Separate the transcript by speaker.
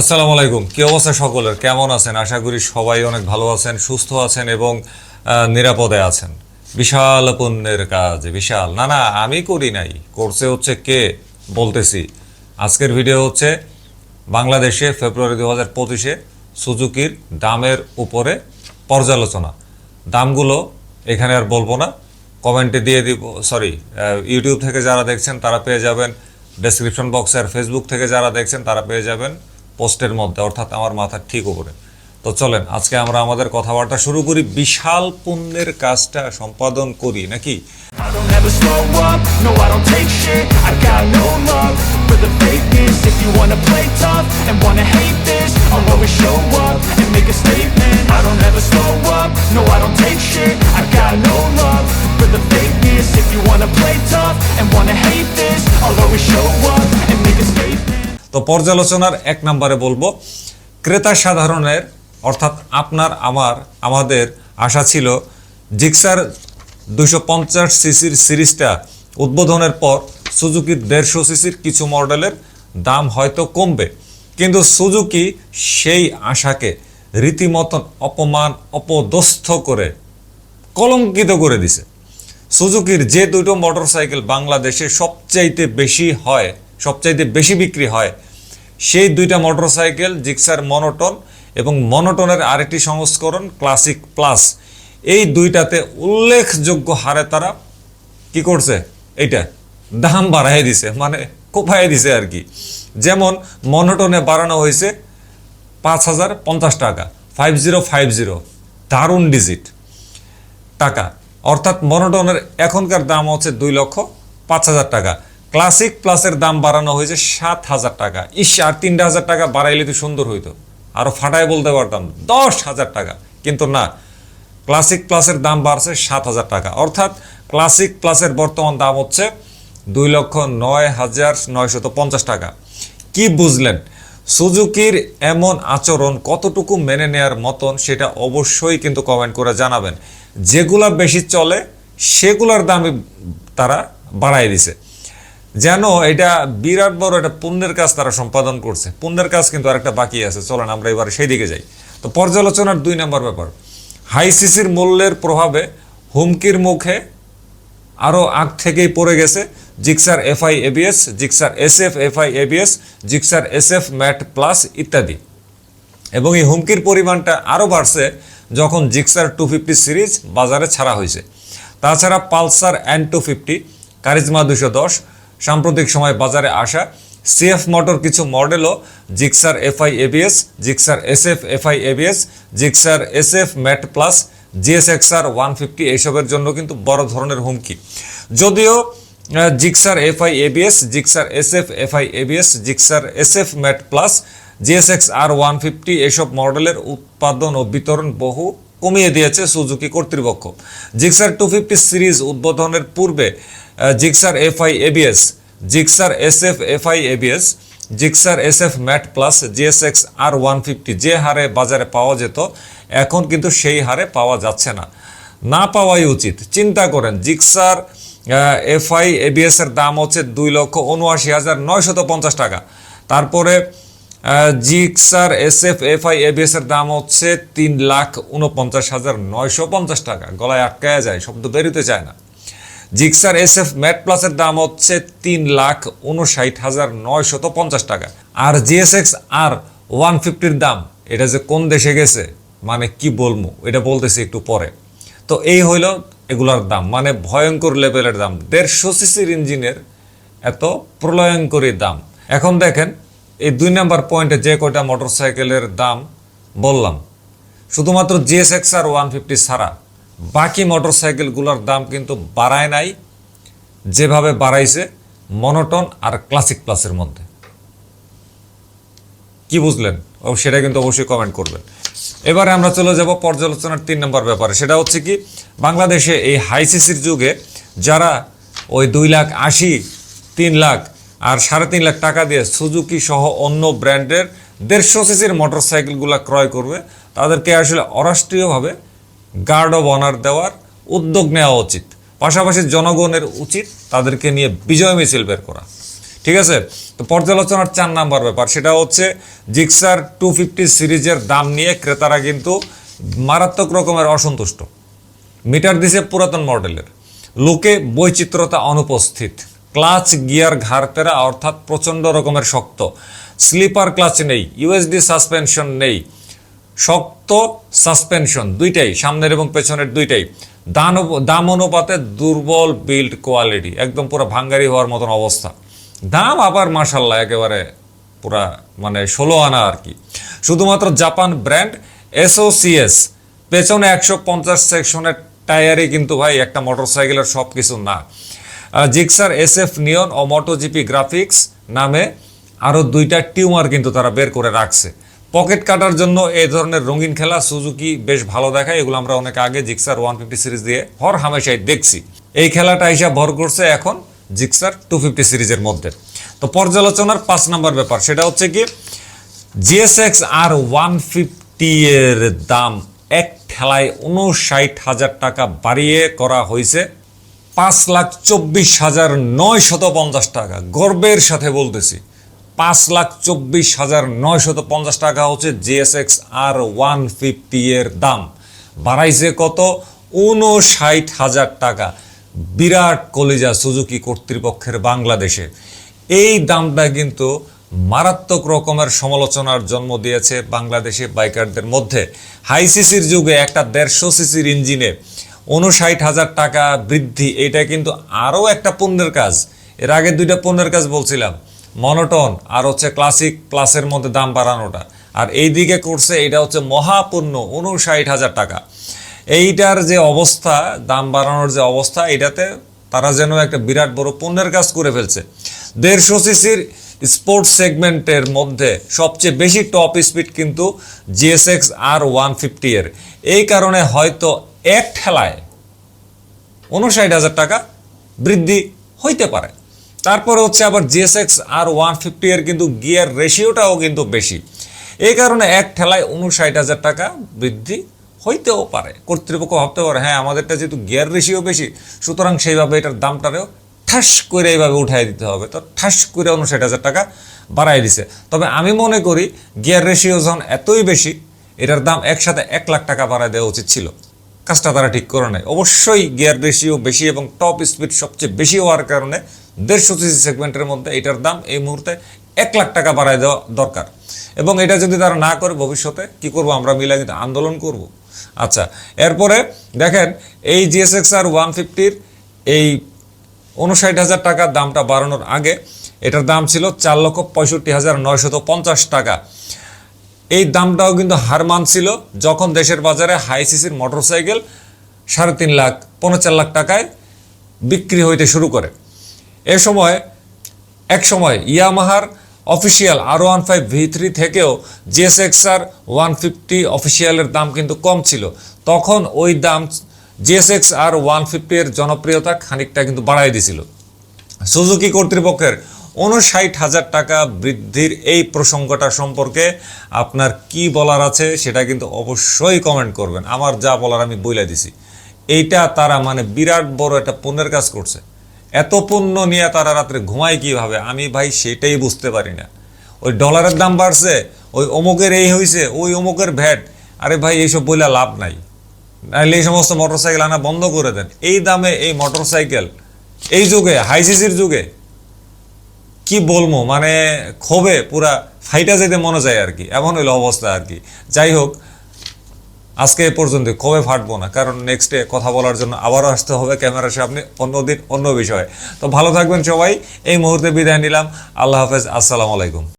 Speaker 1: আসসালামু আলাইকুম। কি অবস্থা সকলের? কেমন আছেন? আশা করি সবাই অনেক ভালো আছেন, সুস্থ আছেন এবং নিরাপদে আছেন। বিশাল পুণ্যের কাজ, বিশাল। না না, আমি করি নাই। করছে হচ্ছে কে? বলতেছি। আজকের ভিডিও হচ্ছে বাংলাদেশে ফেব্রুয়ারি দু হাজার পঁচিশে সুজুকির দামের উপরে পর্যালোচনা। দামগুলো এখানে আর বলব না। কমেন্টে দিয়ে দিব সরি ইউটিউব থেকে যারা দেখছেন তারা পেয়ে যাবেন। ডেসক্রিপশন বক্সে আর ফেসবুক থেকে যারা দেখছেন তারা পেয়ে যাবেন। পোস্টের মধ্যে, অর্থাৎ আমার মাথার ঠিক উপরে। তো চলেন, আজকে আমরা আমাদের কথাবার্তা শুরু করি। বিশাল পুণ্যের কাজটা সম্পাদন করি, নাকি?
Speaker 2: No, I don't take shit, I got no love
Speaker 1: তো পর্যালোচনার এক নম্বরে বলব, ক্রেতা সাধারণের, অর্থাৎ আপনার, আমার, আমাদের আশা ছিল জিক্সার দুশো পঞ্চাশ সিসির সিরিজটা উদ্বোধনের পর সুজুকির দেড়শো সিসির কিছু মডেলের দাম হয়তো কমবে। কিন্তু সুজুকি সেই আশাকে রীতিমতন অপমান, অপদস্থ করে কলঙ্কিত করে দিছে। সুজুকির যে দুটো মোটরসাইকেল বাংলাদেশে সবচাইতে বেশি হয়, সবচাইতে বেশি বিক্রি হয় সেই দুইটা মোটরসাইকেল, জিক্সার মনোটন এবং মনোটনের আরেকটি সংস্করণ ক্লাসিক প্লাস। এই দুইটাতে উল্লেখযোগ্য হারে তারা কি করছে? এইটা, দাম বাড়াই দিছে মানে কোপায় দিছে আর কি। যেমন মনোটনে বাড়ানো হয়েছে পাঁচ হাজার পঞ্চাশ টাকা ফাইভ জিরো ফাইভ জিরো দারুণ ডিজিট টাকা। অর্থাৎ মনোটনের এখনকার দাম হচ্ছে দুই লক্ষ পাঁচ হাজার টাকা। ক্লাসিক প্লাসের দাম বাড়ানো হয়েছে সাত হাজার টাকা। ইস, আর তিনটা হাজার টাকা বাড়াইলে তো সুন্দর হইতো। আরও ফাটায় বলতে পারতাম, দশ হাজার টাকা। কিন্তু না ক্লাসিক প্লাসের দাম বাড়ছে সাত হাজার টাকা। অর্থাৎ ক্লাসিক প্লাসের বর্তমান দাম হচ্ছে দুই লক্ষ নয় হাজার নয়শত পঞ্চাশ টাকা। কি বুঝলেন? সুজুকির এমন আচরণ কতটুকু মেনে নেয়ার মতন সেটা অবশ্যই কিন্তু কমেন্ট করে জানাবেন। যেগুলা বেশি চলে, সেগুলার দামে তারা বাড়াই দিছে। যেন এটা বিরাট বড় একটা পুণ্যের কাজ তারা সম্পাদন করছে। পুণ্যের কাজ কিন্তু আরেকটা বাকি আছে, চলেন আমরা এবার সেই দিকে যাই। তো পর্যালোচনার দুই নম্বর ব্যাপার। হাই সিসির মূল্যের প্রভাবে হুমকির মুখে আরও আগ থেকেই পড়ে গেছে Gixxer FI ABS, Gixxer SF FI ABS, Gixxer SF matte plus ইত্যাদি। এবং এই হুমকির পরিমাণটা আরও বাড়ছে যখন জিক্সার টু ফিফটি সিরিজ বাজারে ছাড়া হয়েছে। তাছাড়া Pulsar N two fifty, Karizma দুশো দশ সাম্প্রতিক সময় বাজারে আসা সিএফ মোটর কিছু মডেলও Gixxer FI ABS Gixxer SF FI ABS Gixxer SF matte plus GSXR one fifty এইসবের জন্য কিন্তু বড় ধরনের হুমকি। যদিও Gixxer FI ABS Gixxer SF FI ABS Gixxer SF matte plus GSX R one fifty এসব মডেলের উৎপাদন ও বিতরণ বহু কমিয়ে দিয়েছে সুজুকি কর্তৃপক্ষ। জিক্সার টু ফিফটি সিরিজ উদ্বোধনের পূর্বে Gixxer FI ABS, Gixxer SF FI ABS, Gixxer SF matte plus GSX R one fifty যে হারে বাজারে পাওয়া যেত, এখন কিন্তু সেই হারে পাওয়া যাচ্ছে না। না পাওয়াই উচিত। চিন্তা করেন, জিক্সার এফআই এবিএস এর দাম হচ্ছে দুই লক্ষ উনআশি হাজার নয়শত পঞ্চাশ টাকা। তারপরে Gixxer S F FI ABS এর দাম হচ্ছে তিন লাখ উনপঞ্চাশ হাজার নয়শো পঞ্চাশ টাকা। গলায় আটকায়া যায়, শব্দ বেরোতে চায় না। জিক্সার এস এফ ম্যাট প্লাসের দাম হচ্ছে তিন লাখ উনষাট হাজার নয়শত পঞ্চাশ টাকা। আর জিএসএক্স আর ওয়ান ফিফটির দাম, এটা যে কোন দেশে গেছে মানে কি বলব, এটা বলতেছি একটু পরে। তো এই হইল এগুলার দাম মানে ভয়ঙ্কর লেভেলের দাম। দেড়শো সিসির ইঞ্জিনের এত প্রলয়ঙ্করী দাম। এখন দেখেন, এই দুই নাম্বার পয়েন্টে যে কয়টা মোটরসাইকেলের দাম বললাম, শুধুমাত্র জিএসএক্স আর ওয়ান ফিফটি ছাড়া। বাকি মোটরসাইকেলগুলোর দাম কিন্তু বাড়ায় নাই, যেভাবে বাড়াইছে মনোটন আর ক্লাসিক প্লাসের মধ্যে। কি বুঝলেন? সেটা কিন্তু অবশ্যই কমেন্ট করবেন। এবারে আমরা চলে যাব পর্যালোচনার তিন নম্বর ব্যাপারে। সেটা হচ্ছে কি, বাংলাদেশে এই হাই সিসির যুগে যারা ওই দুই লাখ আশি, তিন লাখ আর সাড়ে তিন লাখ টাকা দিয়ে সুজুকি সহ অন্য ব্র্যান্ডের দেড়শো সিসির মোটরসাইকেলগুলো ক্রয় করবে, তাদেরকে আসলে অরাষ্ট্রীয়ভাবে গার্ড অব অনার দেওয়ার উদ্যোগ নেওয়া উচিত। পাশাপাশি জনগণের উচিত তাদেরকে নিয়ে বিজয় মিছিল বের করা। ঠিক আছে? তো পর্যালোচনার চার নাম্বার ব্যাপার, সেটা হচ্ছে জিক্সার টু ফিফটি সিরিজের দাম নিয়ে ক্রেতারা কিন্তু মারাত্মক রকমের অসন্তুষ্ট। মিটার দিছে পুরাতন মডেলের। লোকে বৈচিত্র্যতা অনুপস্থিত। ক্লাচ গিয়ার ঘাড়তেরা অর্থাৎ প্রচণ্ড রকমের শক্ত। স্লিপার ক্লাচ নেই ইউএসডি সাসপেনশন নেই। শক্ত সাসপেনশন, দুইটাই, সামনের এবং পেছনের দুইটাই। দান দাম অনুপাতে দুর্বল বিল্ড কোয়ালিটি একদম পুরো ভাঙ্গারি হওয়ার মতন অবস্থা। দাম আবার মার্শাল্লাহ একেবারে পুরা মানে ষোলো আনা আর কি। শুধুমাত্র জাপান ব্র্যান্ড এসওসিএস, পেছনে একশো পঞ্চাশ সেকশনের টায়ারই কিন্তু ভাই একটা মোটরসাইকেলের সব কিছু না জিক্সার এস এফ নিয়ন ও মোটোজিপি গ্রাফিক্স নামে আরও দুইটা টিউমার কিন্তু তারা বের করে রাখছে। পকেট কাটার জন্য এই ধরনের রঙিন খেলা সুজুকি বেশ ভালো দেখায়, এগুলো আমরা অনেক আগে জিক্সার ওয়ান ফিফটি সিরিজ দিয়ে হর হামেশাই দেখছি। এই খেলাটা হিসাব ভর করছে এখন জিক্সার টু ফিফটি সিরিজের মধ্যে। তো পর্যালোচনার পাঁচ নাম্বার ব্যাপার, সেটা হচ্ছে কি, জিএসএক্স আর ওয়ান ফিফটি এর দাম এক ঠেলায় উনষাট হাজার টাকা বাড়িয়ে করা হয়েছে। পাঁচ লাখ চব্বিশ হাজার নয় শত পঞ্চাশ টাকা। গর্বের সাথে বলতেছি পাঁচ লাখ চব্বিশ হাজার নয় শত পঞ্চাশ টাকা হচ্ছে জিএসএক্স আর ওয়ান ফিফটি এর দাম। বাড়াইছে কত? উনষাট হাজার টাকা। বিরাট কলিজা সুজুকি কর্তৃপক্ষের বাংলাদেশে। এই দামটা কিন্তু মারাত্মক রকমের সমালোচনার জন্ম দিয়েছে বাংলাদেশে বাইকারদের মধ্যে। হাই সিসির যুগে একটা দেড়শো সিসির ইঞ্জিনে উনষাট হাজার টাকা বৃদ্ধি, এটা কিন্তু আরও একটা পণ্যের কাজ। এর আগে দুইটা পণ্যের কাজ বলছিলাম। মনোটন আর হচ্ছে ক্লাসিক ক্লাসের মধ্যে দাম বাড়ানোটা। আর এই দিকে করছে, এটা হচ্ছে মহাপূর্ণ উনষাট হাজার টাকা। এইটার যে অবস্থা, দাম বাড়ানোর যে অবস্থা, এটাতে তারা যেন একটা বিরাট বড় পণ্যের কাজ করে ফেলছে। দেড়শো সিসির স্পোর্টস সেগমেন্টের মধ্যে সবচেয়ে বেশি টপ স্পিড কিন্তু জিএসএক্স আর ওয়ান ফিফটি এর। এই কারণে হয়তো এক ঠেলায় উনষাট হাজার টাকা বৃদ্ধি হইতে পারে। তারপরে হচ্ছে আবার জিএসএক্স আর ওয়ান ফিফটি এর কিন্তু গিয়ার রেশিওটাও কিন্তু বেশি। এই কারণে এক ঠেলায় উনষাট হাজার টাকা বৃদ্ধি হইতেও পারে। কর্তৃপক্ষ ভাবতে পারে হ্যাঁ আমাদেরটা যেহেতু গিয়ার রেশিও বেশি, সুতরাং সেইভাবে এটার দামটারেও ঠাস করে এইভাবে উঠাই দিতে হবে। তো ঠাস করে উনষাট হাজার টাকা বাড়াই দিছে। তবে আমি মনে করি গিয়ার রেশিও যখন এতই বেশি, এটার দাম একসাথে এক লাখ টাকা বাড়ায় দেওয়া উচিত ছিল। কাজটা তারা ঠিক করে নেয়। অবশ্যই গিয়ার রেশিও বেশি এবং টপ স্পিড সবচেয়ে বেশি হওয়ার কারণে দেড়শো সিসি সেগমেন্টের মধ্যে এটার দাম এই মুহূর্তে এক লাখ টাকা বাড়ায় দেওয়া দরকার। এবং এটা যদি তারা না করে ভবিষ্যতে, কি করব আমরা মিলে কিন্তু আন্দোলন করব। আচ্ছা এরপরে দেখেন, এই জিএসএক্স আর ওয়ান ফিফটির এই উনষাট হাজার টাকার দামটা বাড়ানোর আগে এটার দাম ছিল চার লক্ষ পঁয়ষট্টি হাজার নয়শত পঞ্চাশ টাকা। এই দামটাও কিন্তু হার মানছিল যখন দেশের বাজারে হাই সিসির মোটরসাইকেল সাড়ে তিন লাখ, পনেরো চার লাখ টাকায় বিক্রি হইতে শুরু করে। এ সময়, এক সময় ইয়ামাহার official R one five V three থেকেও জিএসএক্সআর ওয়ান ফিফটি অফিসিয়ালের দাম কিন্তু কম ছিল। তখন ওই দাম জিএসএক্স আর ওয়ান ফিফটির জনপ্রিয়তা খানিকটা কিন্তু বাড়াই দিছিল। সুজুকি কর্তৃপক্ষের উনষাট হাজার টাকা বৃদ্ধির এই প্রসঙ্গটা সম্পর্কে আপনার কি বলার আছে সেটা কিন্তু অবশ্যই কমেন্ট করবেন। আমার যা বলার আমি বইলা দিছি। এইটা তারা মানে বিরাট বড় একটা পণ্যের কাজ করছে। এত পুণ্য নিয়ে তারা রাত্রে ঘুমায় কীভাবে? আমি ভাই সেটাই বুঝতে পারি না। ওই ডলারের দাম বাড়ছে, ওই অমুকের এই হয়েছে ওই অমুকের ভ্যাট। আরে ভাই, এইসব বইলা লাভ নাই। নাহলে এই সমস্ত মোটরসাইকেল আনা বন্ধ করে দেন। এই দামে এই মোটরসাইকেল এই যুগে হাই সিসির যুগে, কি বলব? মানে ক্ষোভে পুরা ফাইটা যেতে মনে যায় আর কি। এমন হইল অবস্থা আর কি। যাই হোক আজকে এ পর্যন্ত কবে ফাটবো না? কারণ নেক্সট ডে কথা বলার জন্য আবারও আসতে হবে ক্যামেরার সামনে অন্যদিন অন্য বিষয়ে। তো ভালো থাকবেন সবাই। এই মুহূর্তে বিদায় নিলাম। আল্লাহ হাফেজ। আসসালামু আলাইকুম।